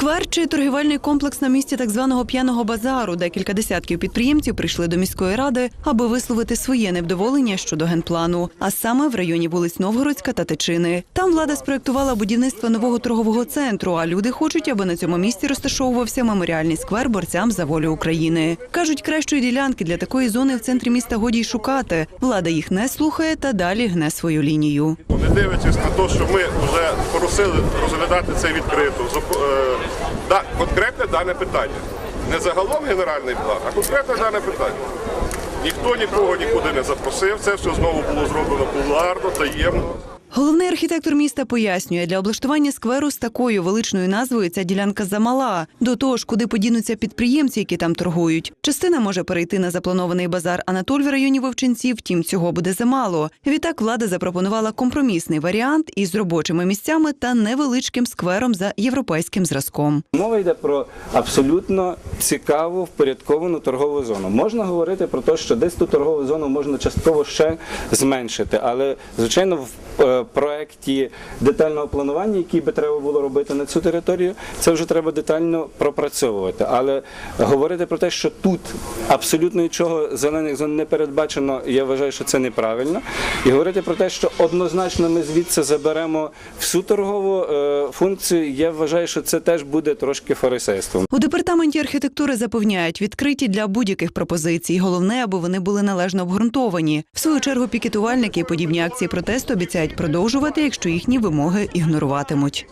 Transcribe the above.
Сквер чи торгівельний комплекс на місці так званого п'яного базару. Декілька десятків підприємців прийшли до міської ради, аби висловити своє невдоволення щодо генплану, а саме в районі вулиць Новгородська та Тичини. Там влада спроектувала будівництво нового торгового центру. А люди хочуть, аби на цьому місці розташовувався меморіальний сквер борцям за волю України. кажуть, кращої ділянки для такої зони в центрі міста годі й шукати. Влада їх не слухає та далі гне свою лінію. Не дивлячись на те, що ми вже просили розглядати це відкрито, е, да, конкретне дане питання. Не загалом генеральний план, а конкретне дане питання. Ніхто нікого нікуди не запросив, це все знову було зроблено кулуарно, таємно. Головний архітектор міста пояснює, для облаштування скверу з такою величною назвою ця ділянка замала. До того ж, куди подінуться підприємці, які там торгують. Частина може перейти на запланований базар Анатоль в районі Вовчинців, втім цього буде замало. Відтак влада запропонувала компромісний варіант із робочими місцями та невеличким сквером за європейським зразком. Мова йде про абсолютно цікаву впорядковану торгову зону. Можна говорити про те, що десь ту торгову зону можна частково ще зменшити, але звичайно в проекті детального планування, який би треба було робити на цю територію, це вже треба детально пропрацьовувати. Але говорити про те, що тут абсолютно нічого зелених зон не передбачено, я вважаю, що це неправильно. І говорити про те, що однозначно ми звідси заберемо всю торгову е, функцію, я вважаю, що це теж буде трошки фарисейством. У департаменті архітектури запевняють, відкриті для будь-яких пропозицій. Головне, аби вони були належно обґрунтовані. В свою чергу пікетувальники подібні акції протесту обіцяють продовжувати, якщо їхні вимоги ігноруватимуть.